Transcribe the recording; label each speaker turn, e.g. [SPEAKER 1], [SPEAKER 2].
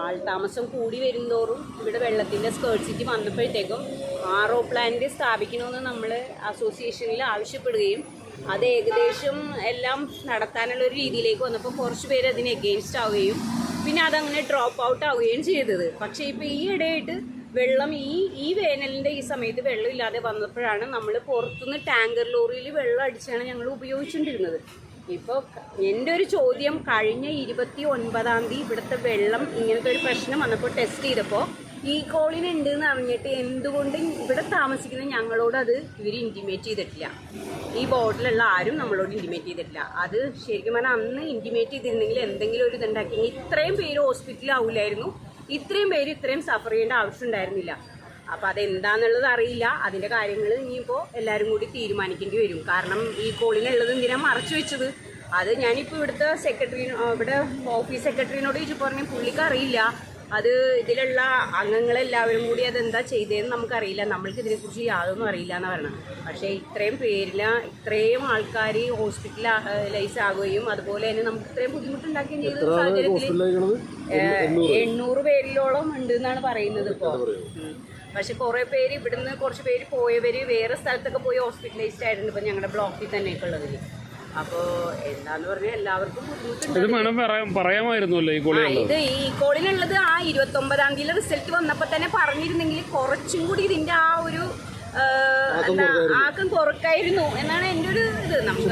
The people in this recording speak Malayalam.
[SPEAKER 1] ആൾതാമസം കൂടി വരുന്നതോറും ഇവിടെ വെള്ളത്തിന്റെ സ്കേർട്സിറ്റി വന്നപ്പോഴത്തേക്കും ആർ ഒ പ്ലാന്റ് സ്ഥാപിക്കണമെന്ന് നമ്മൾ അസോസിയേഷനിൽ ആവശ്യപ്പെടുകയും അത് ഏകദേശം എല്ലാം നടത്താനുള്ള ഒരു രീതിയിലേക്ക് വന്നപ്പോൾ കുറച്ച് പേര് അതിന് എഗെയിൻസ്റ്റ് ആവുകയും പിന്നെ അതങ്ങനെ ഡ്രോപ്പ് ഔട്ട് ആവുകയും ചെയ്തത്. പക്ഷേ ഇപ്പോൾ ഈ ഇടയായിട്ട് വെള്ളം ഈ ഈ വേനലിന്റെ ഈ സമയത്ത് വെള്ളമില്ലാതെ വന്നപ്പോഴാണ് നമ്മൾ പുറത്തുനിന്ന് ടാങ്കർ ലോറിയിൽ വെള്ളം അടിച്ചാണ് ഞങ്ങൾ ഉപയോഗിച്ചുകൊണ്ടിരുന്നത് ഇപ്പോൾ എന്റെ ഒരു ചോദ്യം കഴിഞ്ഞ ഇരുപത്തി ഒൻപതാം തീയതി ഇവിടുത്തെ വെള്ളം ഇങ്ങനത്തെ ഒരു പ്രശ്നം വന്നപ്പോൾ ടെസ്റ്റ് ചെയ്തപ്പോൾ ഈ കോളിന് ഉണ്ട് എന്ന് അറിഞ്ഞിട്ട് എന്തുകൊണ്ട് ഇവിടെ താമസിക്കുന്ന ഞങ്ങളോട് അത് ഇവർ ഇന്റിമേറ്റ് ചെയ്തിട്ടില്ല. ഈ ബോട്ടിലുള്ള ആരും നമ്മളോട് ഇന്റിമേറ്റ് ചെയ്തിട്ടില്ല. അത് ശരിക്കും പറഞ്ഞാൽ അന്ന് ഇന്റിമേറ്റ് ചെയ്തിരുന്നെങ്കിൽ എന്തെങ്കിലും ഒരു ഇതുണ്ടാക്കിയെങ്കിൽ ഇത്രയും പേര് ഹോസ്പിറ്റലാവില്ലായിരുന്നു ഇത്രയും പേര് ഇത്രയും സഫർ ചെയ്യേണ്ട ആവശ്യം ഉണ്ടായിരുന്നില്ല. അപ്പോൾ അതെന്താണെന്നുള്ളത് അറിയില്ല. അതിന്റെ കാര്യങ്ങൾ ഇനിയിപ്പോൾ എല്ലാവരും കൂടി തീരുമാനിക്കേണ്ടി വരും. കാരണം ഈ കോളിനുള്ളത് എന്തിനാ മറച്ചു വെച്ചത്? അത് ഞാനിപ്പോൾ ഇവിടുത്തെ സെക്രട്ടറി ഇവിടെ ഓഫീസ് സെക്രട്ടറിനോട് ചോദിച്ചു പറഞ്ഞു പുള്ളിക്ക് അറിയില്ല. അത് ഇതിലുള്ള അംഗങ്ങളെല്ലാവരും കൂടി അതെന്താ ചെയ്തതെന്ന് നമുക്കറിയില്ല. നമ്മൾക്ക് ഇതിനെക്കുറിച്ച് യാതൊന്നും അറിയില്ല എന്ന് പറയണം പക്ഷേ ഇത്രയും പേരില ഇത്രയും ആൾക്കാർ ഹോസ്പിറ്റലൈസ് ആകുകയും അതുപോലെ തന്നെ നമുക്ക് ഇത്രയും ബുദ്ധിമുട്ടുണ്ടാക്കുകയും ചെയ്ത സാഹചര്യത്തിൽ എണ്ണൂറ് പേരിലോളം ഉണ്ട് എന്നാണ് പറയുന്നത് ഇപ്പോൾ പക്ഷെ കുറേ പേര് ഇവിടുന്ന് കുറച്ച് പേര് പോയവർ വേറെ സ്ഥലത്തൊക്കെ പോയി ഹോസ്പിറ്റലൈസ്ഡ് ആയിട്ടുണ്ട് ഇപ്പൊ ഞങ്ങളുടെ ബ്ലോക്കിൽ തന്നെയൊക്കെ ഉള്ളതിൽ അപ്പോൾ എന്താന്ന് പറഞ്ഞാൽ എല്ലാവർക്കും ബുദ്ധിമുട്ടുണ്ട്.
[SPEAKER 2] ഇത് ഈ
[SPEAKER 1] കോളിലുള്ളത് ആ ഇരുപത്തി ഒമ്പതാം തീയതി റിസൾട്ട് വന്നപ്പോൾ തന്നെ പറഞ്ഞിരുന്നെങ്കിൽ കുറച്ചും കൂടി ഇതിന്റെ ആ ഒരു ആക്കം കുറക്കായിരുന്നു എന്നാണ് എന്റെ ഒരു ഇത്. നമുക്ക്